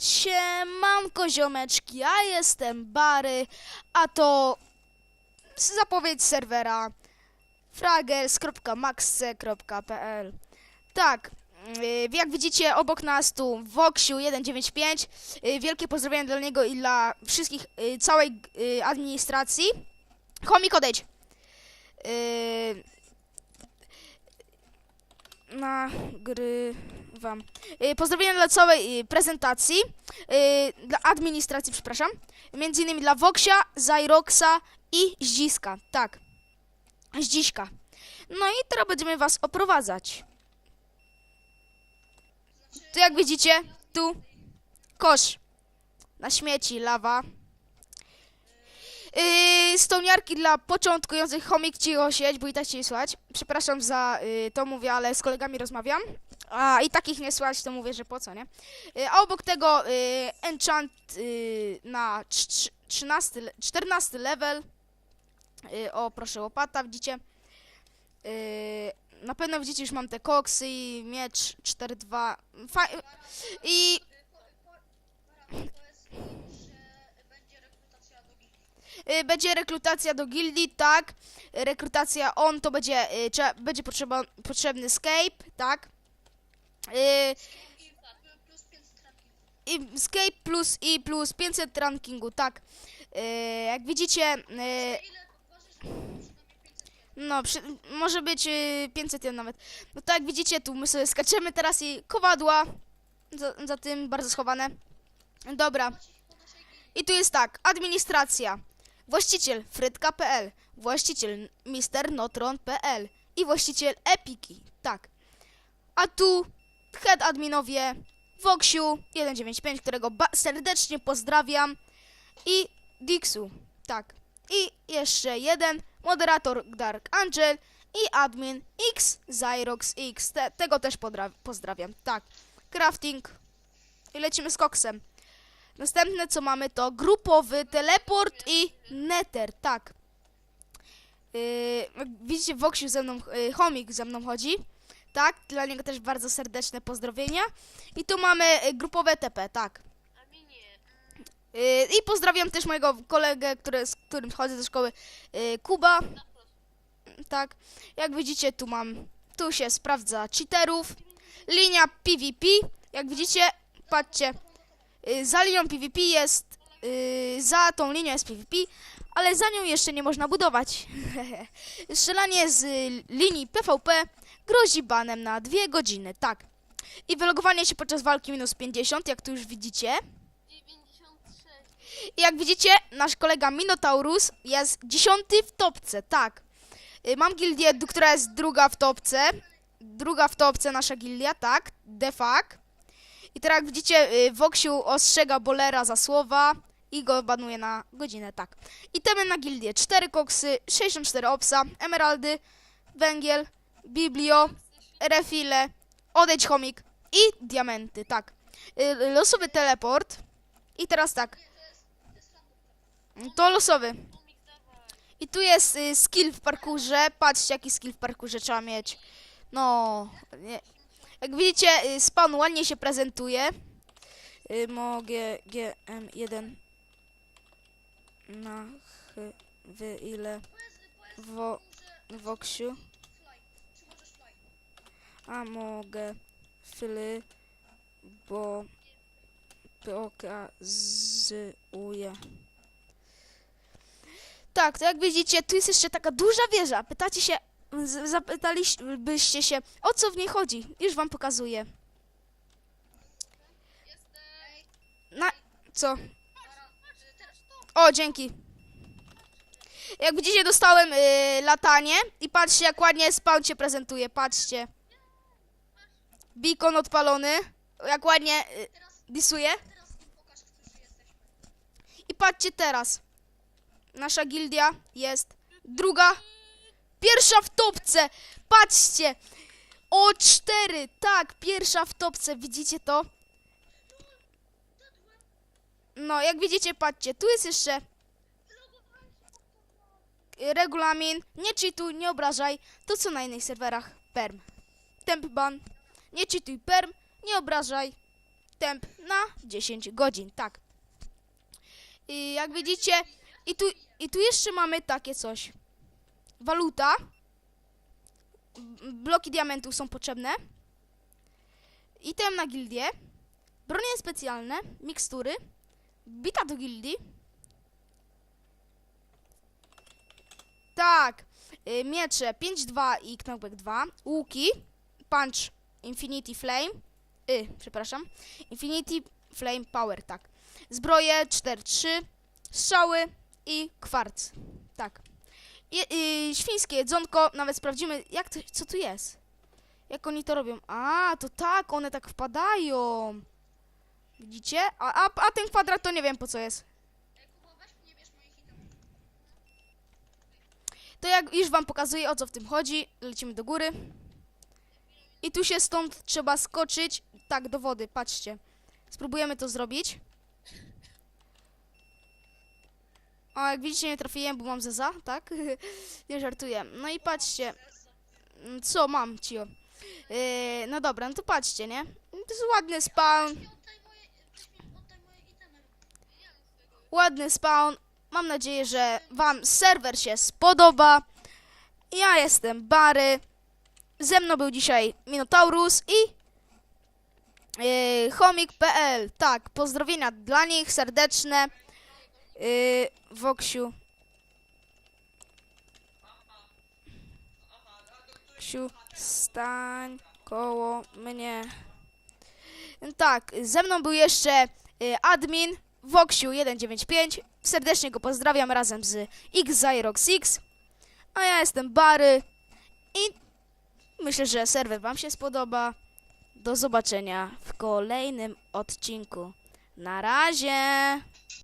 Siemanko ziomeczki, ja jestem Bary, a to zapowiedź serwera fragers.maxe.pl Tak, yy, jak widzicie obok nas tu Voxiu 195, yy, wielkie pozdrowienia dla niego i dla wszystkich, yy, całej administracji. Chomik odejdź. Yy, nagrywam. Yy, Pozdrowienia dla całej yy, prezentacji, yy, dla administracji, przepraszam. Między innymi dla Voxia, Zyroxa i Zdziska. Tak. Zdziśka. No i teraz będziemy was oprowadzać. Tu jak widzicie, tu kosz na śmieci, lawa. Yy, stołniarki dla początkujących chomik cicho sieć, bo i tak cię słychać. Przepraszam za yy, to mówię, ale z kolegami rozmawiam. A i takich nie słychać, to mówię, że po co, nie? Yy, a obok tego yy, enchant yy, na trz- 13, le- 14 level. O, proszę, łopata, widzicie? Na pewno widzicie, już mam te koksy i miecz 4-2. Fa- I Y, będzie rekrutacja do gildii, tak. Rekrutacja on to będzie, y, będzie potrzeba, potrzebny escape, tak. Y, i escape plus i plus 500 rankingu, tak. Y, jak widzicie, y, no, przy, może być y, 500 nawet. No tak, jak widzicie, tu my sobie skaczemy teraz i kowadła za, za tym bardzo schowane. Dobra. I tu jest tak, administracja. Właściciel frytka.pl, właściciel mrnotron.pl i właściciel Epiki, tak. A tu head adminowie Voxiu 195, którego serdecznie pozdrawiam i Dixu, tak. I jeszcze jeden moderator Dark Angel i admin X Zyrox X, Te, tego też pozdrawiam, tak. Crafting i lecimy z koksem. Następne co mamy to grupowy teleport i nether, tak. Yy, widzicie, Voxiu ze mną, yy, Chomik ze mną chodzi. Tak, dla niego też bardzo serdeczne pozdrowienia. I tu mamy yy, grupowe TP, tak. Yy, I pozdrawiam też mojego kolegę, który, z którym chodzę do szkoły, yy, Kuba. Tak, jak widzicie, tu mam, tu się sprawdza cheaterów. Linia PvP, jak widzicie, patrzcie, za linią PvP jest, za tą linią jest PvP, ale za nią jeszcze nie można budować. Strzelanie z linii PvP grozi banem na dwie godziny, tak. I wylogowanie się podczas walki minus 50, jak tu już widzicie. I jak widzicie, nasz kolega Minotaurus jest dziesiąty w topce, tak. Y, Mam gildię, d- która jest druga w topce. Druga w topce nasza gildia, tak. Defak. I teraz jak widzicie, y, Voxiu ostrzega Bolera za słowa i go banuje na godzinę, tak. Itemy na gildię, 4 koksy, 64 opsa, emeraldy, węgiel, biblio, refile, odejdź chomik i diamenty, tak. Y, Losowy teleport. I teraz tak. To losowy. I tu jest y, skill w parkurze. Patrzcie, jaki skill w parkurze trzeba mieć. No, nie. Jak widzicie, y, spawn ładnie się prezentuje. Mogę GM1 na ch w ile wo woksiu. A mogę fly, bo pokazuję. Tak, to jak widzicie, tu jest jeszcze taka duża wieża. Pytacie się, zapytalibyście się, o co w niej chodzi. Już wam pokazuję. Na... co? O, dzięki. Jak widzicie, dostałem y, latanie i patrzcie, jak ładnie spawn się prezentuje. Patrzcie. Beacon odpalony. Jak ładnie y, disuje. I patrzcie teraz. Nasza gildia jest druga. Pierwsza w topce. Patrzcie. O cztery. Tak, pierwsza w topce. Widzicie to? No, jak widzicie, patrzcie. Tu jest jeszcze regulamin. Nie cheatuj, nie obrażaj. To co na innych serwerach. Perm. Temp ban. Nie cheatuj, perm. Nie obrażaj. temp na 10 godzin, tak. I jak widzicie, i tu, i tu jeszcze mamy takie coś. Waluta. Bloki diamentów są potrzebne. Item na gildię. Bronie specjalne, mikstury. Bita do gildii. Tak. Y, miecze 5-2 i knockback 2. Łuki. Punch Infinity Flame. Y, przepraszam. Infinity Flame Power, tak. Zbroje 4-3. Strzały i kwarc. Tak. I, y, świńskie jedzonko. Nawet sprawdzimy, jak to, co tu jest. Jak oni to robią. A, to tak, one tak wpadają. Widzicie? A, a, a ten kwadrat to nie wiem po co jest. To jak już wam pokazuję o co w tym chodzi, lecimy do góry. I tu się stąd trzeba skoczyć, tak, do wody, patrzcie. Spróbujemy to zrobić. O, jak widzicie nie trafiłem, bo mam zeza, tak? nie żartuję. No i patrzcie. Co mam, cio? Yy, no dobra, no to patrzcie, nie? To jest ładny spawn. Ładny spawn. Mam nadzieję, że Wam serwer się spodoba. Ja jestem Bary. Ze mną był dzisiaj Minotaurus i yy, chomik.pl. Tak, pozdrowienia dla nich serdeczne. Yy, Woksiu. Ksiu, stań koło mnie. Tak, ze mną był jeszcze y, admin Voxiu195. Serdecznie go pozdrawiam razem z XZyrox6. A ja jestem Bary i myślę, że serwer Wam się spodoba. Do zobaczenia w kolejnym odcinku. Na razie!